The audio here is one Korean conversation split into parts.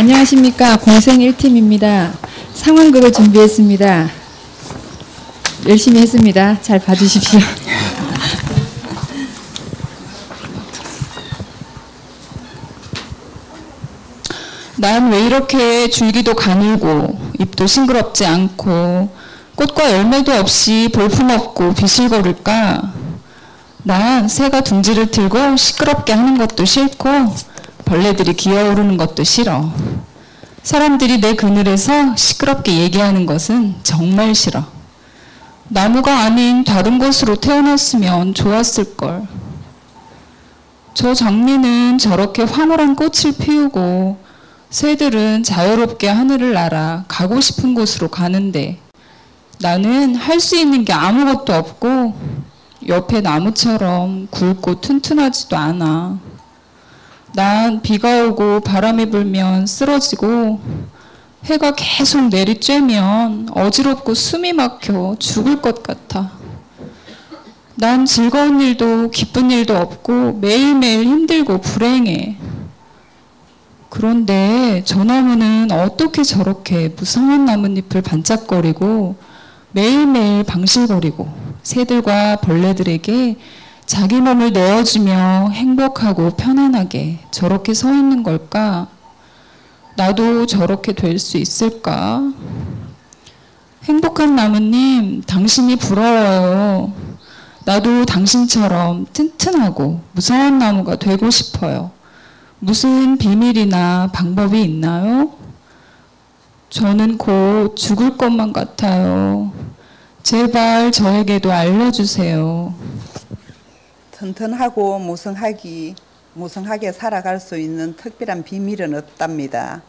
안녕하십니까. 공생 1팀입니다. 상황극을 준비했습니다. 열심히 했습니다. 잘 봐주십시오. 난 왜 이렇게 줄기도 가늘고 잎도 싱그럽지 않고 꽃과 열매도 없이 볼품없고 비실거릴까? 난 새가 둥지를 틀고 시끄럽게 하는 것도 싫고 벌레들이 기어오르는 것도 싫어. 사람들이 내 그늘에서 시끄럽게 얘기하는 것은 정말 싫어. 나무가 아닌 다른 곳으로 태어났으면 좋았을걸. 저 장미는 저렇게 황홀한 꽃을 피우고 새들은 자유롭게 하늘을 날아 가고 싶은 곳으로 가는데 나는 할 수 있는 게 아무것도 없고 옆에 나무처럼 굵고 튼튼하지도 않아. 난 비가 오고 바람이 불면 쓰러지고 해가 계속 내리쬐면 어지럽고 숨이 막혀 죽을 것 같아. 난 즐거운 일도 기쁜 일도 없고 매일매일 힘들고 불행해. 그런데 저 나무는 어떻게 저렇게 무성한 나뭇잎을 반짝거리고 매일매일 방실거리고 새들과 벌레들에게 자기 몸을 내어주며 행복하고 편안하게 저렇게 서 있는 걸까? 나도 저렇게 될 수 있을까? 행복한 나무님, 당신이 부러워요. 나도 당신처럼 튼튼하고 무성한 나무가 되고 싶어요. 무슨 비밀이나 방법이 있나요? 저는 곧 죽을 것만 같아요. 제발 저에게도 알려주세요. 튼튼하고 무성하기, 무성하게 살아갈 수 있는 특별한 비밀은 없답니다.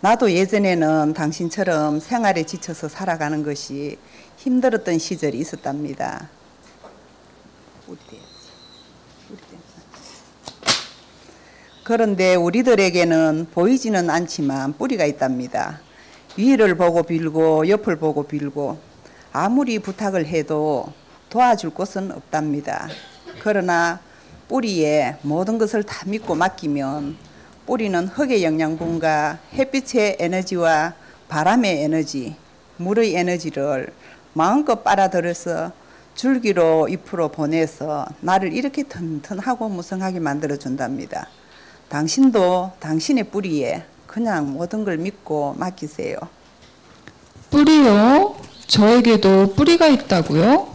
나도 예전에는 당신처럼 생활에 지쳐서 살아가는 것이 힘들었던 시절이 있었답니다. 그런데 우리들에게는 보이지는 않지만 뿌리가 있답니다. 위를 보고 빌고 옆을 보고 빌고 아무리 부탁을 해도 도와줄 곳은 없답니다. 그러나 뿌리에 모든 것을 다 믿고 맡기면 뿌리는 흙의 영양분과 햇빛의 에너지와 바람의 에너지, 물의 에너지를 마음껏 빨아들여서 줄기로 잎으로 보내서 나를 이렇게 튼튼하고 무성하게 만들어 준답니다. 당신도 당신의 뿌리에 그냥 모든 걸 믿고 맡기세요. 뿌리요? 저에게도 뿌리가 있다고요?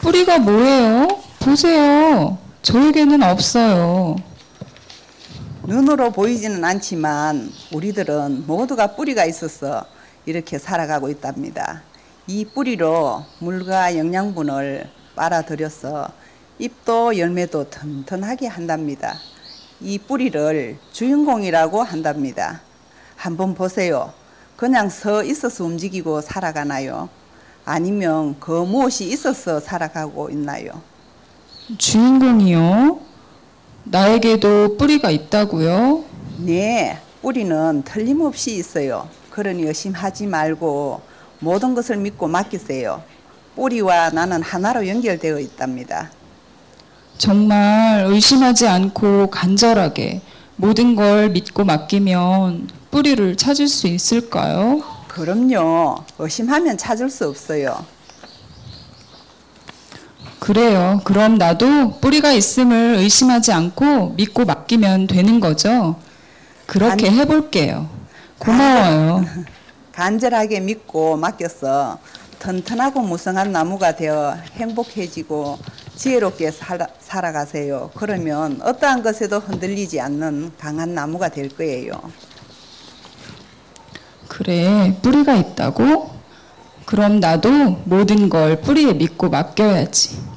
뿌리가 뭐예요? 보세요. 저에게는 없어요. 눈으로 보이지는 않지만 우리들은 모두가 뿌리가 있어서 이렇게 살아가고 있답니다. 이 뿌리로 물과 영양분을 빨아들여서 잎도 열매도 튼튼하게 한답니다. 이 뿌리를 주인공이라고 한답니다. 한번 보세요. 그냥 서 있어서 움직이고 살아가나요? 아니면 그 무엇이 있어서 살아가고 있나요? 주인공이요? 나에게도 뿌리가 있다고요? 네, 뿌리는 틀림없이 있어요. 그러니 의심하지 말고 모든 것을 믿고 맡기세요. 뿌리와 나는 하나로 연결되어 있답니다. 정말 의심하지 않고 간절하게 모든 걸 믿고 맡기면 뿌리를 찾을 수 있을까요? 그럼요. 의심하면 찾을 수 없어요. 그래요. 그럼 나도 뿌리가 있음을 의심하지 않고 믿고 맡기면 되는 거죠? 그렇게 간- 해볼게요. 고마워요. 간절하게 믿고 맡겨서 튼튼하고 무성한 나무가 되어 행복해지고 지혜롭게 살아, 살아가세요. 그러면 어떠한 것에도 흔들리지 않는 강한 나무가 될 거예요. 그래, 뿌리가 있다고? 그럼 나도 모든 걸 뿌리에 믿고 맡겨야지.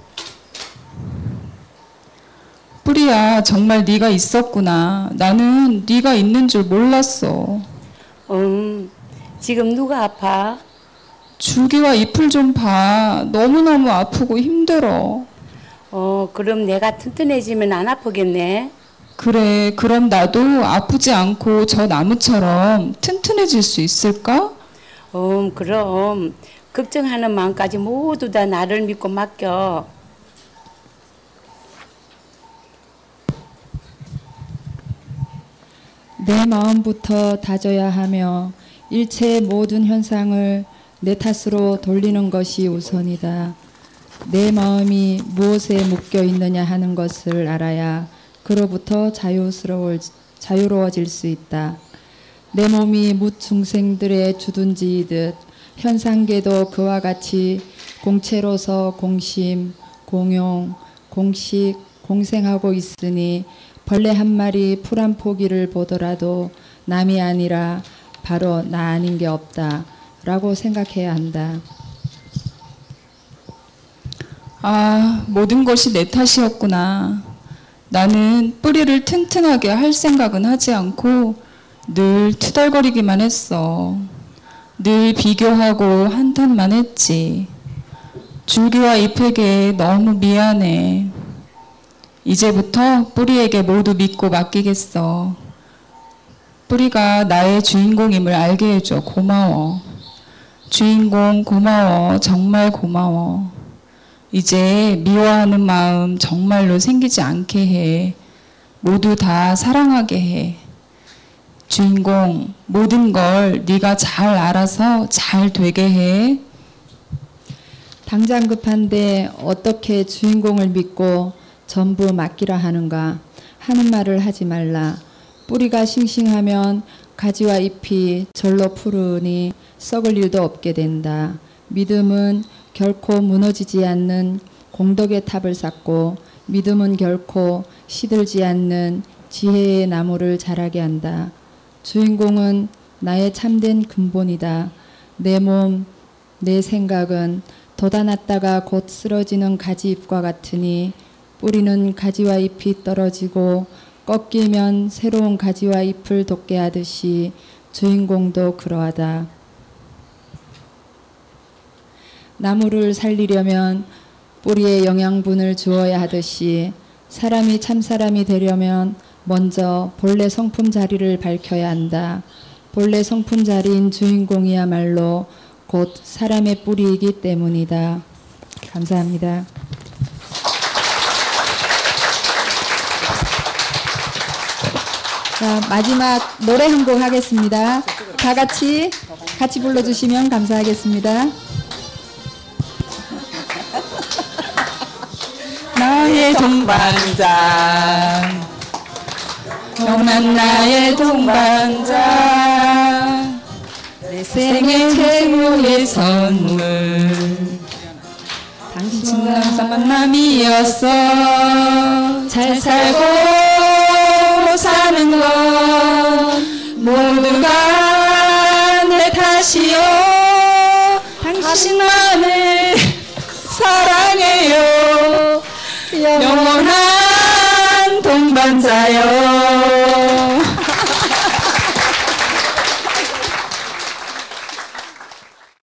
뿌리야, 정말 네가 있었구나. 나는 네가 있는 줄 몰랐어. 음, 지금 누가 아파? 줄기와 잎을 좀 봐. 너무너무 아프고 힘들어. 어, 그럼 내가 튼튼해지면 안 아프겠네. 그래, 그럼 나도 아프지 않고 저 나무처럼 튼튼해질 수 있을까? 음, 그럼 걱정하는 마음까지 모두 다 나를 믿고 맡겨. 내 마음부터 다져야 하며 일체의 모든 현상을 내 탓으로 돌리는 것이 우선이다. 내 마음이 무엇에 묶여 있느냐 하는 것을 알아야 그로부터 자유스러울, 자유로워질 수 있다. 내 몸이 묻 중생들의 주둔지이듯 현상계도 그와 같이 공체로서 공심, 공용, 공식, 공생하고 있으니 벌레 한 마리 풀 한 포기를 보더라도 남이 아니라 바로 나 아닌 게 없다. 라고 생각해야 한다. 아, 모든 것이 내 탓이었구나. 나는 뿌리를 튼튼하게 할 생각은 하지 않고 늘 투덜거리기만 했어. 늘 비교하고 한탄만 했지. 줄기와 잎에게 너무 미안해. 이제부터 뿌리에게 모두 믿고 맡기겠어. 뿌리가 나의 주인공임을 알게 해줘. 고마워. 주인공 고마워. 정말 고마워. 이제 미워하는 마음 정말로 생기지 않게 해. 모두 다 사랑하게 해. 주인공 모든 걸 네가 잘 알아서 잘 되게 해. 당장 급한데 어떻게 주인공을 믿고 전부 맡기라 하는가 하는 말을 하지 말라. 뿌리가 싱싱하면 가지와 잎이 절로 푸르니 썩을 일도 없게 된다. 믿음은 결코 무너지지 않는 공덕의 탑을 쌓고 믿음은 결코 시들지 않는 지혜의 나무를 자라게 한다. 주인공은 나의 참된 근본이다. 내 몸, 내 생각은 돋아났다가 곧 쓰러지는 가지잎과 같으니 뿌리는 가지와 잎이 떨어지고 꺾이면 새로운 가지와 잎을 돋게 하듯이 주인공도 그러하다. 나무를 살리려면 뿌리에 영양분을 주어야 하듯이 사람이 참 사람이 되려면 먼저 본래 성품 자리를 밝혀야 한다. 본래 성품 자리인 주인공이야말로 곧 사람의 뿌리이기 때문이다. 감사합니다. 자, 마지막 노래 한 곡 하겠습니다. 다 같이 같이 불러주시면 감사하겠습니다. 나의 동반자 영난 나의 동반자 내 생애 최고의 선물 당신 항상 만남이었어 잘 살고 사는 건 모두가 내 탓이요. 당신만을 사랑해요. 영원한 동반자요